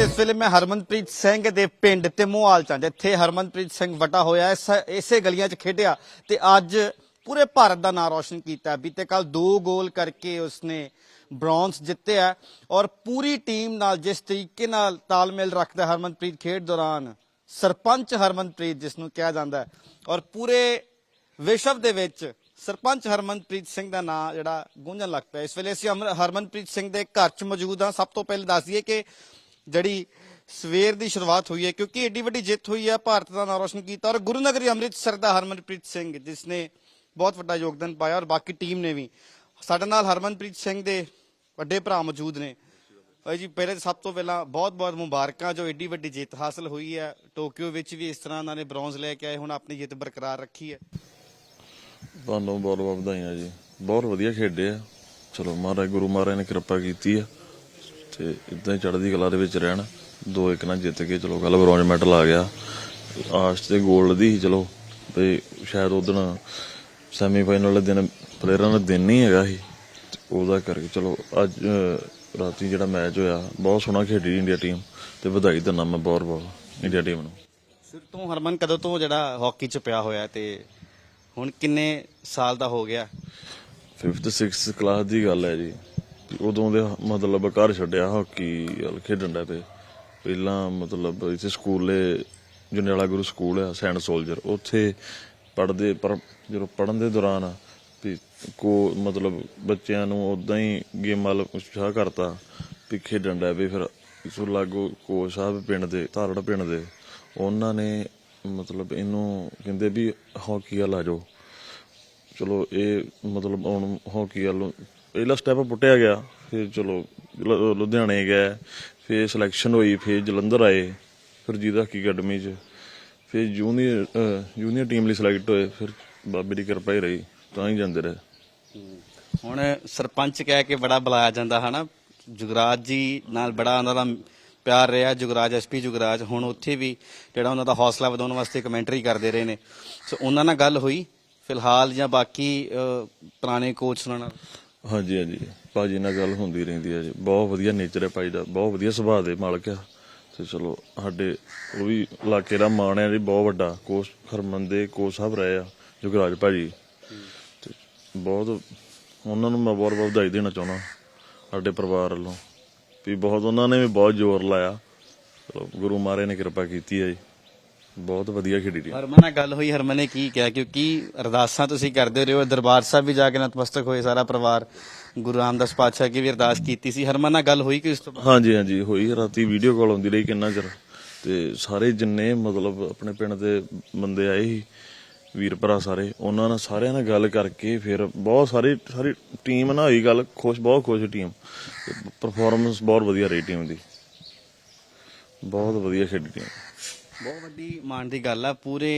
ਇਸ ਵੇਲੇ ਮੈਂ ਹਰਮਨਪ੍ਰੀਤ ਸਿੰਘ ਦੇ ਪਿੰਡ ਤੇ ਮੋਹਾਲ ਚ ਹਾਂ, ਜਿੱਥੇ ਹਰਮਨਪ੍ਰੀਤ ਸਿੰਘ ਵਟਾ ਹੋਇਆ ਇਸ ਇਸੇ ਗਲੀਆਂ 'ਚ ਖੇਡਿਆ ਤੇ ਅੱਜ ਪੂਰੇ ਭਾਰਤ ਦਾ ਨਾਮ ਰੌਸ਼ਨ ਕੀਤਾ ਬੀਤੇ ਕੱਲ ਦੋ ਗੋਲ ਕਰਕੇ ਉਸਨੇ ਬ੍ਰੌਂਜ਼ ਜਿੱਤਿਆ ਔਰ ਪੂਰੀ ਟੀਮ ਨਾਲ ਜਿਸ ਤਰੀਕੇ ਨਾਲ ਤਾਲਮੇਲ ਰੱਖਦਾ ਹਰਮਨਪ੍ਰੀਤ ਖੇਡ ਦੌਰਾਨ ਸਰਪੰਚ ਹਰਮਨਪ੍ਰੀਤ ਜਿਸ ਨੂੰ ਕਿਹਾ ਜਾਂਦਾ ਹੈ ਔਰ ਪੂਰੇ ਵਿਸ਼ਵ ਦੇ ਵਿੱਚ ਸਰਪੰਚ ਹਰਮਨਪ੍ਰੀਤ ਸਿੰਘ ਦਾ ਨਾਂ ਜਿਹੜਾ ਗੂੰਜਣ ਲੱਗ ਪਿਆ ਇਸ ਵੇਲੇ ਅਸੀਂ ਅਮਰ- ਹਰਮਨਪ੍ਰੀਤ ਸਿੰਘ ਦੇ ਘਰ 'ਚ ਮੌਜੂਦ ਹਾਂ। ਸਭ ਤੋਂ ਪਹਿਲੇ ਦੱਸ ਦਈਏ ਕਿ ਜਿਹੜੀ ਸਵੇਰ ਦੀ ਸ਼ੁਰੂਆਤ ਹੋਈ ਹੈ, ਕਿਉਂਕਿ ਏਡੀ ਵੱਡੀ ਜਿੱਤ ਹੋਈ ਹੈ, ਭਾਰਤ ਦਾ ਨਾਮ ਰੋਸ਼ਨ ਕੀਤਾ ਔਰ ਗੁਰੂ ਅੰਮ੍ਰਿਤਸਰ ਦਾ ਹਰਮਨਪ੍ਰੀਤ ਸਿੰਘ, ਜਿਸ ਨੇ ਬਹੁਤ ਵੱਡਾ ਯੋਗਦਾਨ ਪਾਇਆ ਔਰ ਬਾਕੀ ਟੀਮ ਨੇ ਵੀ। ਸਾਡੇ ਨਾਲ ਹਰਮਨਪ੍ਰੀਤ ਸਿੰਘ ਦੇ ਵੱਡੇ ਭਰਾ ਮੌਜੂਦ ਨੇ। ਭਾਈ ਜੀ, ਪਹਿਲੇ ਸਭ ਤੋਂ ਪਹਿਲਾਂ ਬਹੁਤ-ਬਹੁਤ ਮੁਬਾਰਕਾਂ, ਜੋ ਏਡੀ ਵੱਡੀ ਜਿੱਤ ਹਾਸਲ ਹੋਈ ਹੈ। ਟੋਕੀਓ ਵਿੱਚ ਵੀ ਇਸ ਤਰ੍ਹਾਂ ਉਹਨਾਂ ਨੇ ਬ੍ਰੌਂਜ਼ ਲੈ ਕੇ ਆਏ, ਹੁਣ ਆਪਣੀ ਜਿੱਤ ਬਰਕਰਾਰ ਰੱਖੀ ਹੈ। ਤੁਹਾਨੂੰ ਬਹੁਤ ਬਹੁਤ ਵਧਾਈਆਂ ਜੀ। ਬਹੁਤ ਵਧੀਆ ਖੇਡੇ ਆ। ਚਲੋ ਮਹਾਰਾਜ ਗੁਰੂ ਮਹਾਰਾਜ ਨੇ ਕਿਰਪਾ ਕੀਤੀ ਆ। ਤੇ ਇਦਾਂ ਹੀ ਚੜ੍ਹਦੀ ਕਲਾ ਦੇ ਵਿੱਚ ਰਹਿਣ। ਦੋ ਇੱਕ ਨਾਲ ਜਿੱਤ ਕੇ ਚਲੋ ਕੱਲ ਬ੍ਰੌਂਜ ਮੈਡਲ ਆ ਗਿਆ। ਆਸ਼ ਤੇ 골ਡ ਦੀ ਚਲੋ। ਤੇ ਸ਼ਾਇਦ ਉਦੋਂ ਸੈਮੀਫਾਈਨਲ ਦੇ ਦਿਨ ਪਲੇਅਰਾਂ ਦਾ ਦਿਨ ਨਹੀਂ ਹੈਗਾ ਸੀ। ਉਹਦਾ ਕਰਕੇ ਚਲੋ ਅੱਜ ਰਾਤੀ ਜਿਹੜਾ ਮੈਚ ਹੋਇਆ ਬਹੁਤ ਸੋਹਣਾ ਖੇਡੀ ਇੰਡੀਆ ਟੀਮ ਤੇ ਵਧਾਈ ਦਿੰਦਾ ਮੈਂ ਬਹੁਤ ਬਹੁਤ ਇੰਡੀਆ ਟੀਮ ਨੂੰ। ਫਿਰ ਤੋਂ ਹਰਮਨ ਕਦੋਂ ਤੋਂ ਜਿਹੜਾ ਹਾਕੀ 'ਚ ਪਿਆ ਹੋਇਆ ਤੇ ਹੁਣ ਕਿੰਨੇ ਸਾਲ ਦਾ ਹੋ ਗਿਆ? 5th 6th ਕਲਾਸ ਦੀ ਗੱਲ ਹੈ ਜੀ। ਉਦੋਂ ਦੇ ਮਤਲਬ ਘਰ ਛੱਡਿਆ ਹਾਕੀ ਵੱਲ ਖੇਡਣ ਦਾ ਤੇ ਪਹਿਲਾਂ ਮਤਲਬ ਇੱਥੇ ਸਕੂਲੇ ਜੁਨੇਲਾ ਗੁਰੂ ਸਕੂਲ ਆ, ਸੈਂਟ ਸੋਲਜਰ, ਉੱਥੇ ਪੜ੍ਹਦੇ ਪਰ ਜਦੋਂ ਪੜਨ ਦੇ ਦੌਰਾਨ ਵੀ ਕੋ ਮਤਲਬ ਬੱਚਿਆਂ ਨੂੰ ਉਦਾਂ ਹੀ ਗੇਮਾਂ ਵੱਲ ਉਤਸ਼ਾਹ ਕਰਤਾ ਵੀ ਖੇਡਣ ਦਾ ਵੀ ਫਿਰ ਇਸੂ ਲਾਗੋ ਕੋਚ ਸਾਹਿਬ ਪਿੰਡ ਦੇ, ਧਾਰੜ ਪਿੰਡ ਦੇ, ਉਹਨਾਂ ਨੇ ਮਤਲਬ ਇਹਨੂੰ ਕਹਿੰਦੇ ਵੀ ਹਾਕੀ ਵੱਲ ਆ ਜਾਓ। ਚਲੋ ਇਹ ਮਤਲਬ ਹੁਣ ਹਾਕੀ ਵੱਲੋਂ ਪਹਿਲਾ ਸਟੈਪ ਪੁੱਟਿਆ ਗਿਆ। ਫਿਰ ਚਲੋ ਲੁ- ਲੁਧਿਆਣੇ ਗਏ ਫਿਰ ਸਿਲੈਕਸ਼ਨ ਹੋਈ ਫਿਰ ਜਲੰਧਰ ਆਏ ਫਿਰ ਜਿਹਦਾ ਹਾਕੀ ਅਕੈਡਮੀ 'ਚ। ਫਿਰ ਜੂਨੀਅਰ ਜੂਨੀਅਰ ਟੀਮ ਲਈ ਸਿਲੈਕਟ ਹੋਏ ਫਿਰ ਬਾਬੇ ਦੀ ਕਿਰਪਾ ਹੀ ਰਹੀ ਤਾਂ ਹੀ ਜਾਂਦੇ ਰਹੇ। ਹੁਣ ਸਰਪੰਚ ਕਹਿ ਕੇ ਬੜਾ ਬੁਲਾਇਆ ਜਾਂਦਾ ਹਨਾ? ਜੁਗਰਾਜ ਜੀ ਨਾਲ ਬੜਾ ਉਹਨਾਂ ਦਾ ਪਿਆਰ ਰਿਹਾ ਜੁਗਰਾਜ ਐਸਪੀ ਜੁਗਰਾਜ। ਹੁਣ ਉੱਥੇ ਵੀ ਜਿਹੜਾ ਉਹਨਾਂ ਦਾ ਹੌਸਲਾ ਵਧਾਉਣ ਵਾਸਤੇ ਕਮੈਂਟਰੀ ਕਰਦੇ ਰਹੇ ਨੇ। ਸੋ ਉਹਨਾਂ ਨਾਲ ਗੱਲ ਹੋਈ। ਫਿਲਹਾਲ ਜਾਂ ਬਾਕੀ ਅਹ, ਪੁਰਾਣੇ ਕੋਚ ਨਾਲ? ਹਾਂਜੀ ਹਾਂਜੀ। ਭਾਜੀ ਨਾਲ ਗੱਲ ਹੁੰਦੀ ਰਹਿੰਦੀ ਹੈ ਜੀ। ਬਹੁਤ ਵਧੀਆ ਨੇਚਰ ਹੈ ਭਾਜੀ ਦਾ। ਬਹੁਤ ਵਧੀਆ ਸੁਭਾਅ ਦੇ ਮਾਲਕ ਆ। ਤੇ ਚਲੋ, ਸਾਡੇ ਉਹ ਵੀ ਇਲਾਕੇ ਦਾ ਮਾਣ ਹੈ ਜੀ, ਬਹੁਤ ਵੱਡਾ। ਕੋਚ ਹਰਮਨ ਦੇ ਕੋਚ ਸਾਹਿਬ ਰਹੇ ਆ, ਜੁਗਰਾਜ ਭਾਜੀ। ਤੇ ਬਹੁਤ ਉਹਨਾਂ ਨੂੰ ਮੈਂ ਬਹੁਤ ਬਹੁਤ ਵਧਾਈ ਦੇਣਾ ਚਾਹੁੰਦਾ ਸਾਡੇ ਪਰਿਵਾਰ ਵੱਲੋਂ। ਵੀ ਬਹੁਤ, ਉਹਨਾਂ ਨੇ ਵੀ ਬਹੁਤ ਜ਼ੋਰ ਲਾਇਆ। ਚਲੋ, ਗੁਰੂ ਮਹਾਰਾਜ ਨੇ ਕਿਰਪਾ ਕੀਤੀ ਹੈ ਜੀ। ਬਹੁਤ ਵਧੀਆ ਖੇਡੀ ਟੀਮ ਹਰਮਨ ਨਾਲ ਗੱਲ ਹੋਈ ਹਰਮਨ ਨੇ ਕੀ ਕਿਹਾ? ਕਿਉਂਕਿ ਅਰਦਾਸਾਂ ਤੁਸੀਂ ਕਰਦੇ ਰਹੇ ਹੋ ਦਰਬਾਰ ਸਾਹਿਬ ਵੀ ਜਾ ਕੇ ਨਤਮਸਤਕ ਹੋਏ ਸਾਰਾ ਪਰਿਵਾਰ ਗੁਰੂ ਰਾਮਦਾਸ ਪਾਤਸ਼ਾਹ ਕੀ ਵੀ ਅਰਦਾਸ ਕੀਤੀ ਸੀ। ਹਰਮਨ ਨਾਲ ਗੱਲ ਹੋਈ ਕਿ ਉਸ ਤੋਂ ਬਾਅਦ? ਹਾਂਜੀ ਹਾਂਜੀ ਹੋਈ। ਰਾਤੀ ਵੀਡੀਓ ਕਾਲ ਆਉਂਦੀ ਰਹੀ ਕਿੰਨਾ ਚਿਰ। ਤੇ ਸਾਰੇ ਜਿੰਨੇ ਮਤਲਬ ਆਪਣੇ ਪਿੰਡ ਦੇ ਬੰਦੇ ਆਏ ਸੀ ਵੀਰ ਭਰਾ ਸਾਰੇ ਉਹਨਾਂ ਨਾਲ ਸਾਰਿਆਂ ਨਾਲ ਗੱਲ ਕਰਕੇ ਫਿਰ ਬਹੁਤ ਸਾਰੀ ਸਾਰੀ ਟੀਮ ਨਾਲ ਹੋਈ ਗੱਲ। ਖੁਸ਼ ਬਹੁਤ ਖੁਸ਼ ਟੀਮ ਪਰਫਾਰਮੈਂਸ ਬਹੁਤ ਵਧੀਆ ਰਹੀ ਟੀਮ ਦੀ। ਬਹੁਤ ਵਧੀਆ ਖੇਡੀ ਟੀਮ ਬਹੁਤ ਵੱਡੀ ਮਾਣ ਦੀ ਗੱਲ ਆ। ਪੂਰੇ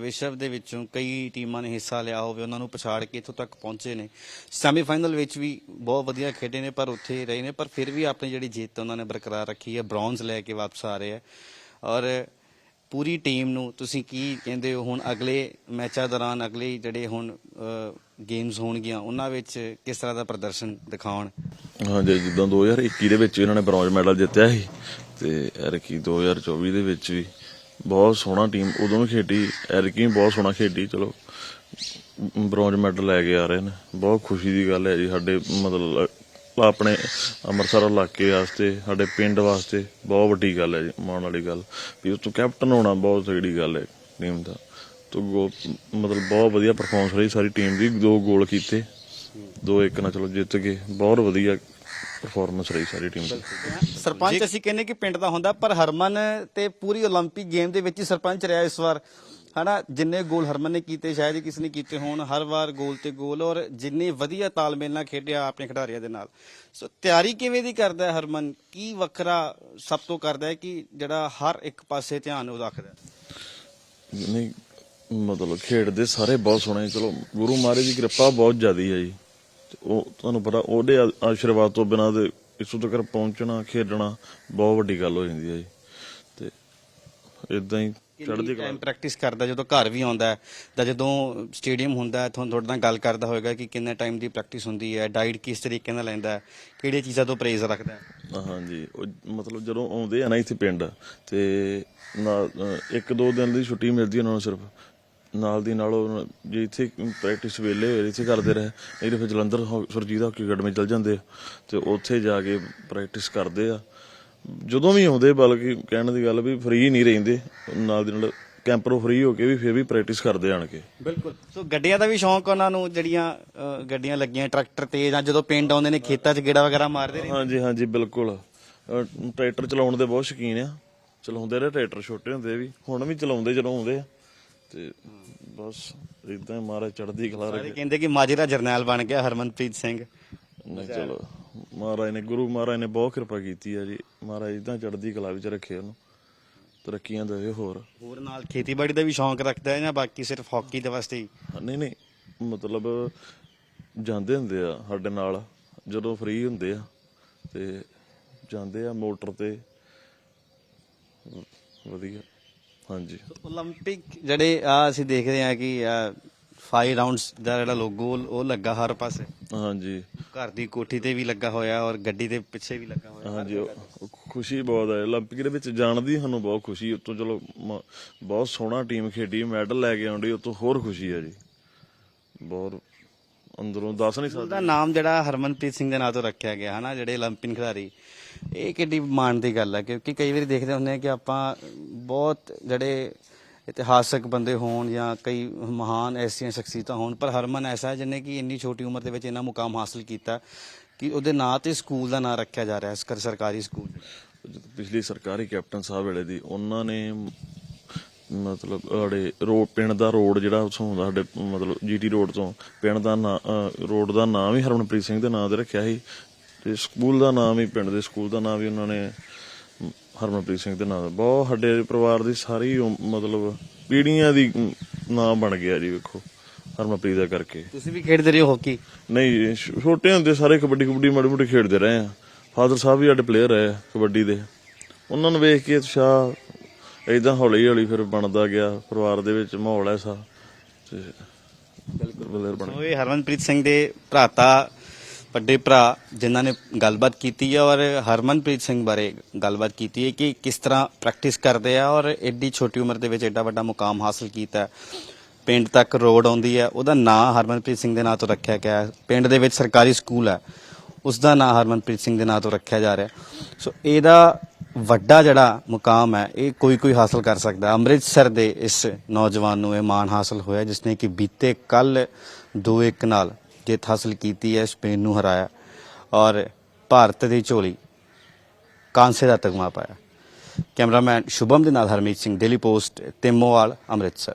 ਵਿਸ਼ਵ ਦੇ ਵਿੱਚੋਂ ਕਈ ਟੀਮਾਂ ਨੇ ਹਿੱਸਾ ਲਿਆ ਹੋਵੇ, ਉਹਨਾਂ ਨੂੰ ਪਛਾੜ ਕੇ ਇੱਥੋਂ ਤੱਕ ਪਹੁੰਚੇ ਨੇ। ਸੈਮੀਫਾਈਨਲ ਵਿੱਚ ਵੀ ਬਹੁਤ ਵਧੀਆ ਖੇਡੇ ਨੇ, ਪਰ ਉੱਥੇ ਰਹੇ ਨੇ, ਪਰ ਫਿਰ ਵੀ ਆਪਣੀ ਜਿਹੜੀ ਜਿੱਤ ਉਹਨਾਂ ਨੇ ਬਰਕਰਾਰ ਰੱਖੀ ਹੈ। ਬ੍ਰੌਂਜ਼ ਲੈ ਕੇ ਵਾਪਸ ਆ ਰਹੇ ਆ ਔਰ ਪੂਰੀ ਟੀਮ ਨੂੰ ਤੁਸੀਂ ਕੀ ਕਹਿੰਦੇ ਹੋ, ਹੁਣ ਅਗਲੇ ਮੈਚਾਂ ਦੌਰਾਨ ਅਗਲੇ ਜਿਹੜੇ ਹੁਣ ਗੇਮਸ ਹੋਣਗੀਆਂ, ਉਹਨਾਂ ਵਿੱਚ ਕਿਸ ਤਰ੍ਹਾਂ ਦਾ ਪ੍ਰਦਰਸ਼ਨ ਦਿਖਾਉਣ? ਹਾਂਜੀ, ਜਿੱਦਾਂ 2021 ਦੇ ਵਿੱਚ ਇਹਨਾਂ ਨੇ ਬ੍ਰੌਂਜ ਮੈਡਲ ਜਿੱਤਿਆ ਸੀ, ਤੇ ਐਰਕੀ 2024 ਦੇ ਵਿੱਚ ਵੀ ਬਹੁਤ ਸੋਹਣਾ ਟੀਮ ਉਦੋਂ ਵੀ ਖੇਡੀ ਐਰਕੀ ਵੀ ਬਹੁਤ ਸੋਹਣਾ ਖੇਡੀ, ਚਲੋ। ਬ੍ਰੌਂਜ ਮੈਡਲ ਲੈ ਕੇ ਆ ਰਹੇ ਨੇ। ਬਹੁਤ ਖੁਸ਼ੀ ਦੀ ਗੱਲ ਹੈ ਜੀ, ਸਾਡੇ ਮਤਲਬ, ਆਪਣੇ ਅੰਮ੍ਰਿਤਸਰ ਇਲਾਕੇ ਵਾਸਤੇ, ਸਾਡੇ ਪਿੰਡ ਵਾਸਤੇ ਬਹੁਤ ਵੱਡੀ ਗੱਲ ਹੈ ਜੀ, ਮਾਣ ਵਾਲੀ ਗੱਲ। ਵੀ ਉਸ ਤੋਂ ਕੈਪਟਨ ਹੋਣਾ ਬਹੁਤ ਤਗੜੀ ਗੱਲ ਹੈ ਟੀਮ ਦਾ। ਤੋਂ ਗੋ, ਮਤਲਬ ਬਹੁਤ ਵਧੀਆ ਪਰਫਾਰਮੈਂਸ ਰਹੀ, ਸਾਰੀ ਟੀਮ ਦੀ, ਦੋ ਗੋਲ ਕੀਤੇ, ਦੋ ਇੱਕ ਨਾਲ ਚਲੋ ਜਿੱਤ ਗਏ। ਬਹੁਤ ਵਧੀਆ ਪਰਫਾਰਮੈਂਸ ਰਹੀ ਸਾਰੀ ਟੀਮ ਦੀ ਸਰਪੰਚ ਅਸੀਂ ਕਹਿੰਦੇ ਕਿ ਪਿੰਡ ਦਾ ਹੁੰਦਾ ਪਰ ਹਰਮਨ ਤੇ ਪੂਰੀ 올림픽 ਗੇਮ ਦੇ ਵਿੱਚ ਹੀ ਸਰਪੰਚ ਰਿਹਾ ਇਸ ਵਾਰ ਹਨਾ ਜਿੰਨੇ ਗੋਲ ਹਰਮਨ ਨੇ ਕੀਤੇ ਸ਼ਾਇਦ ਹੀ ਕਿਸੇ ਨੇ ਕੀਤੇ ਹੋਣ ਹਰ ਵਾਰ ਗੋਲ ਤੇ ਗੋਲ ਔਰ ਜਿੰਨੇ ਵਧੀਆ ਤਾਲਮੇਲ ਨਾਲ ਖੇਡਿਆ ਆਪਣੇ ਖਿਡਾਰੀਆਂ ਦੇ ਨਾਲ ਸੋ ਤਿਆਰੀ ਕਿਵੇਂ ਦੀ ਕਰਦਾ ਹੈ ਹਰਮਨ ਕੀ ਵੱਖਰਾ ਸਭ ਤੋਂ ਕਰਦਾ ਹੈ ਕਿ ਜਿਹੜਾ ਹਰ ਇੱਕ ਪਾਸੇ ਧਿਆਨ ਉਹ ਰੱਖਦਾ ਹੈ? ਨਹੀਂ ਮਤਲਬ ਖੇਡਦੇ ਸਾਰੇ ਬਹੁਤ ਸੋਹਣੇ ਚਲੋ ਗੁਰੂ ਮਹਾਰਾਜ ਦੀ ਕਿਰਪਾ ਬਹੁਤ ਜ਼ਿਆਦੀ ਹੈ ਜੀ ਤੇ ਉਹ ਤੁਹਾਨੂੰ ਪਤਾ ਉਹਦੇ ਆਸ਼ੀਰਵਾਦ ਤੋਂ ਬਿਨਾਂ ਤੇ ਇਸੂ ਤੱਕ ਪਹੁੰਚਣਾ ਖੇਡਣਾ ਬਹੁਤ ਵੱਡੀ ਗੱਲ ਹੋ ਜਾਂਦੀ ਹੈ ਜੀ। ਤੇ ਇਦਾਂ ਹੀ ਚੜ੍ਹਦੀ ਕਲਾ। ਪ੍ਰੈਕਟਿਸ ਕਰਦਾ ਜਦੋਂ ਘਰ ਵੀ ਆਉਂਦਾ ਹੈ ਤਾਂ ਜਦੋਂ ਸਟੇਡੀਅਮ ਹੁੰਦਾ ਹੈ ਤੁਹਾਨੂੰ ਤੁਹਾਡੇ ਨਾਲ ਗੱਲ ਕਰਦਾ ਹੋਵੇਗਾ ਕਿ ਕਿੰਨੇ ਟਾਈਮ ਦੀ ਪ੍ਰੈਕਟਿਸ ਹੁੰਦੀ ਹੈ ਡਾਈਟ ਕਿਸ ਤਰੀਕੇ ਨਾਲ ਲੈਂਦਾ ਹੈ ਚੀਜ਼ਾਂ ਤੋਂ ਪਰਹੇਜ਼ ਰੱਖਦਾ ਹੈ। ਹਾਂਜੀ ਉਹ ਮਤਲਬ ਜਦੋਂ ਆਉਂਦੇ ਆ ਨਾ ਇੱਥੇ ਪਿੰਡ ਤੇ ਇੱਕ ਦੋ ਦਿਨ ਦੀ ਛੁੱਟੀ ਮਿਲਦੀ ਉਹਨਾਂ ਨੂੰ ਸਿਰਫ ਨਾਲ ਦੀ ਨਾਲ ਉਹ ਜੇ ਇੱਥੇ ਪ੍ਰੈਕਟਿਸ ਵੇਲੇ ਹੋਏ ਇੱਥੇ ਕਰਦੇ ਰਹੇ ਨਹੀਂ ਤੇ ਫਿਰ ਜਲੰਧਰ ਸੁਰਜੀਤ ਹਾਕੀ ਅਕੈਡਮੀ ਚਲ ਜਾਂਦੇ ਤੇ ਉੱਥੇ ਜਾ ਕੇ ਪ੍ਰੈਕਟਿਸ ਕਰਦੇ ਆ। ਜਦੋਂ ਵੀ ਆਉਂਦੇ ਬਲਕਿ ਕਹਿਣ ਦੀ ਗੱਲ ਵੀ ਫ੍ਰੀ ਨਹੀਂ ਰਹਿੰਦੇ ਨਾਲ ਦੀ ਨਾਲ ਕੈਂਪਰੋਂ ਫ੍ਰੀ ਹੋ ਕੇ ਵੀ ਫਿਰ ਵੀ ਪ੍ਰੈਕਟਿਸ ਕਰਦੇ ਆਣ ਕੇ ਬਿਲਕੁਲ। ਸੋ ਗੱਡੀਆਂ ਦਾ ਵੀ ਸ਼ੌਂਕ ਉਹਨਾਂ ਨੂੰ ਜਿਹੜੀਆਂ ਗੱਡੀਆਂ ਲੱਗੀਆਂ ਟਰੈਕਟਰ ਤੇ ਜਾਂ ਜਦੋਂ ਪਿੰਡ ਆਉਂਦੇ ਨੇ ਖੇਤਾਂ 'ਚ ਗੇੜਾ ਵਗੈਰਾ ਮਾਰਦੇ ਨੇ। ਹਾਂਜੀ ਹਾਂਜੀ ਬਿਲਕੁਲ। ਟਰੈਕਟਰ ਚਲਾਉਣ ਦੇ ਬਹੁਤ ਸ਼ੌਕੀਨ ਆ। ਚਲਾਉਂਦੇ ਰਹੇ ਟਰੈਕਟਰ ਛੋਟੇ ਹੁੰਦੇ ਵੀ ਹੁਣ ਵੀ ਚਲਾਉਂਦੇ ਜਦੋਂ ਆਉਂਦੇ ਆ। ਤੇ ਬਸ ਇਦਾਂ ਮਹਾਰਾਜ ਚੜ੍ਹਦੀ ਕਲਾ ਸਾਰੇ ਰੱਖੇ। ਕਹਿੰਦੇ ਕਿ ਮਾਜਰਾ ਜਰਨੈਲ ਬਣ ਗਿਆ ਹਰਮਨਪ੍ਰੀਤ ਸਿੰਘ। ਨਹੀਂ ਚਲੋ ਮਹਾਰਾਜ ਨੇ ਗੁਰੂ ਮਹਾਰਾਜ ਨੇ ਬਹੁਤ ਕਿਰਪਾ ਕੀਤੀ ਆ ਜੀ। ਮਹਾਰਾਜ ਇਦਾਂ ਚੜ੍ਹਦੀ ਕਲਾ ਵਿੱਚ ਰੱਖੇ ਉਹਨੂੰ। ਤਰੱਕੀਆਂ ਦੇਵੇ ਹੋਰ। ਹੋਰ ਨਾਲ ਖੇਤੀਬਾੜੀ ਦਾ ਵੀ ਸ਼ੌਂਕ ਰੱਖਦਾ ਹੈ ਜਾਂ ਬਾਕੀ ਸਿਰਫ ਹਾਕੀ ਦੇ ਵਾਸਤੇ ਹੀ? ਨਹੀਂ ਨਹੀਂ ਮਤਲਬ ਜਾਂਦੇ ਹੁੰਦੇ ਆ ਸਾਡੇ ਨਾਲ ਜਦੋਂ ਫ੍ਰੀ ਹੁੰਦੇ ਆ। ਤੇ ਜਾਂਦੇ ਆ ਮੋਟਰ ਤੇ। ਵਧੀਆ। ਹਾਂਜੀ 올림픽 ਜਿਹੜੇ ਆ ਅਸੀਂ ਦੇਖਦੇ ਆ ਕਿ 5 ਰਾਉਂਡਸ ਦਾ ਜਿਹੜਾ ਲੋਗੋ ਉਹ ਲੱਗਾ ਹਰ ਪਾਸੇ ਹਾਂਜੀ ਘਰ ਦੀ ਕੋਠੀ ਤੇ ਵੀ ਲੱਗਾ ਹੋਇਆ ਔਰ ਗੱਡੀ ਦੇ ਪਿੱਛੇ ਵੀ ਲੱਗਾ ਹੋਇਆ ਹਾਂਜੀ ਉਹ- ਉਹ ਖੁਸ਼ੀ ਬਹੁਤ ਹੈ 올림픽 ਦੇ ਵਿੱਚ ਜਾਣ ਦੀ ਸਾਨੂੰ ਬਹੁਤ ਖੁਸ਼ੀ ਉਤੋਂ ਚਲੋ ਮ- ਬਹੁਤ ਸੋਹਣਾ ਟੀਮ ਖੇਡੀ ਮੈਡਲ ਲੈ ਕੇ ਆਉਂਦੀ ਉਤੋਂ ਹੋਰ ਖੁਸ਼ੀ ਹੈ ਜੀ ਬਹੁਤ ਅੰਦਰੋਂ ਦੱਸ ਨਹੀਂ ਸਕਦੇ ਉਹਦਾ ਨਾਮ ਜਿਹੜਾ ਹਰਮਨਪ੍ਰੀਤ ਸਿੰਘ ਦੇ ਨਾਂ ਤੋਂ ਰੱਖਿਆ ਗਿਆ ਹਨਾ ਜਿਹੜੇ 올림픽 ਖਿਡਾਰੀ ਇਹ ਕਿੱਡੀ ਮਾਣ ਦੀ ਗੱਲ ਹੈ ਕਿਉਂਕਿ ਕਈ ਵਾਰੀ ਦੇਖਦੇ ਹੁੰਦੇ ਆ ਕਿ ਆਪਾਂ ਬਹੁਤ ਜਿਹੜੇ ਇਤਿਹਾਸਕ ਬੰਦੇ ਹੋਣ ਜਾਂ ਕਈ ਮਹਾਨ ਐਸੀਆਂ ਸ਼ਖਸੀਅਤਾਂ ਹੋਣ ਪਰ ਹਰਮਨ ਐਸਾ ਹੈ ਜਿਹਨੇ ਕਿ ਇੰਨੀ ਛੋਟੀ ਉਮਰ ਦੇ ਵਿੱਚ ਇੰਨਾ ਮੁਕਾਮ ਹਾਸਲ ਕੀਤਾ ਕਿ ਉਹਦੇ ਨਾਂ ਤੇ ਸਕੂਲ ਦਾ ਨਾਂ ਰੱਖਿਆ ਜਾ ਰਿਹਾ ਹੈ ਸਰ- ਸਰਕਾਰੀ ਸਕੂਲ ਜਦੋਂ ਪਿਛਲੀ ਸਰਕਾਰੀ ਕੈਪਟਨ ਸਾਹਿਬ ਵੇਲੇ ਦੀ ਉਹਨਾਂ ਨੇ ਮਤਲਬ ਸਾਡੇ ਰੋਡ ਪਿੰਡ ਦਾ ਰੋਡ ਜਿਹੜਾ ਉਥੋਂ ਹੁੰਦਾ ਸਾਡੇ ਮਤਲਬ ਜੀਟੀ ਰੋਡ ਤੋਂ ਪਿੰਡ ਦਾ ਨਾਂ ਰੋਡ ਦਾ ਨਾਮ ਹੀ ਹਰਮਨਪ੍ਰੀਤ ਸਿੰਘ ਦੇ ਨਾਂ ਤੇ ਰੱਖਿਆ ਸੀ ਤੇ ਸਕੂਲ ਦਾ ਨਾਮ ਹੀ ਪਿੰਡ ਦੇ ਸਕੂਲ ਦਾ ਨਾਮ ਵੀ ਉਹਨਾਂ ਨੇ ਹਰਮਨਪ੍ਰੀਤ ਸਿੰਘ ਦੇ ਨਾਂ ਦਾ। ਬਹੁਤ ਸਾਡੇ ਪਰਿਵਾਰ ਦੀ ਸਾਰੀ ਮਤਲਬ ਪੀੜ੍ਹੀਆਂ ਦੀ ਨਾਮ ਬਣ ਗਿਆ ਜੀ ਵੇਖੋ ਹਰਮਨਪ੍ਰੀਤ ਦਾ ਕਰਕੇ। ਤੁਸੀਂ ਵੀ ਖੇਡਦੇ ਰਹੇ ਹੋ ਹਾਕੀ? ਨਹੀਂ ਛੋਟੇ ਹੁੰਦੇ ਸਾਰੇ ਕਬੱਡੀ ਕਬੱਡੀ ਮਾੜੀ ਮੋਟੀ ਖੇਡਦੇ ਰਹੇ ਆ। ਫਾਦਰ ਸਾਹਿਬ ਵੀ ਸਾਡੇ ਪਲੇਅਰ ਰਹੇ ਆ ਕਬੱਡੀ ਦੇ। ਉਹਨਾਂ ਨੂੰ ਵੇਖ ਕੇ ਉਤਸ਼ਾਹ ਏਦਾਂ ਹੌਲੀ ਹੌਲੀ ਫਿਰ ਬਣਦਾ ਗਿਆ ਪਰਿਵਾਰ ਦੇ ਵਿੱਚ ਮਾਹੌਲ ਐਸਾ ਤੇ ਬਿਲਕੁਲ ਬਣ ਸੋ ਇਹ ਹਰਮਨਪ੍ਰੀਤ ਸਿੰਘ ਦੇ ਭਰਾਤਾ ਵੱਡੇ ਭਰਾ ਜਿਨ੍ਹਾਂ ਨੇ ਗੱਲਬਾਤ ਕੀਤੀ ਹੈ ਔਰ ਹਰਮਨਪ੍ਰੀਤ ਸਿੰਘ ਬਾਰੇ ਗੱਲਬਾਤ ਕੀਤੀ ਹੈ ਕਿ ਕਿਸ ਤਰ੍ਹਾਂ ਪ੍ਰੈਕਟਿਸ ਕਰਦੇ ਆ ਔਰ ਐਡੀ ਛੋਟੀ ਉਮਰ ਦੇ ਵਿੱਚ ਐਡਾ ਵੱਡਾ ਮੁਕਾਮ ਹਾਸਲ ਕੀਤਾ। ਪਿੰਡ ਤੱਕ ਰੋਡ ਆਉਂਦੀ ਹੈ ਉਹਦਾ ਨਾਂ ਹਰਮਨਪ੍ਰੀਤ ਸਿੰਘ ਦੇ ਨਾਂ ਤੋਂ ਰੱਖਿਆ ਗਿਆ ਹੈ ਪਿੰਡ ਦੇ ਵਿੱਚ ਸਰਕਾਰੀ ਸਕੂਲ ਹੈ ਉਸ ਦਾ ਨਾਂ ਹਰਮਨਪ੍ਰੀਤ ਸਿੰਘ ਦੇ ਨਾਂ ਤੋਂ ਰੱਖਿਆ ਜਾ ਰਿਹਾ। ਸੋ ਇਹਦਾ ਵੱਡਾ ਜਿਹੜਾ ਮੁਕਾਮ ਹੈ, ਇਹ ਕੋਈ ਕੋਈ ਹਾਸਲ ਕਰ ਸਕਦਾ ਅੰਮ੍ਰਿਤਸਰ ਦੇ ਇਸ ਨੌਜਵਾਨ ਨੂੰ ਇਹ ਮਾਣ ਹਾਸਲ ਹੋਇਆ, ਜਿਸ ਨੇ ਕਿ ਬੀਤੇ ਕੱਲ 2-1 ਨਾਲ ਜਿੱਤ ਹਾਸਲ ਕੀਤੀ ਹੈ, ਸਪੇਨ ਨੂੰ ਹਰਾਇਆ ਔਰ ਭਾਰਤ ਦੀ ਝੋਲੀ ਕਾਂਸੇ ਦਾ ਤਗਮਾ ਪਾਇਆ। ਕੈਮਰਾਮੈਨ ਸ਼ੁਭਮ ਦੇ ਨਾਲ ਹਰਮੀਤ ਸਿੰਘ, ਡੇਲੀ ਪੋਸਟ, ਤਿਮੋਵਾਲ, ਅੰਮ੍ਰਿਤਸਰ।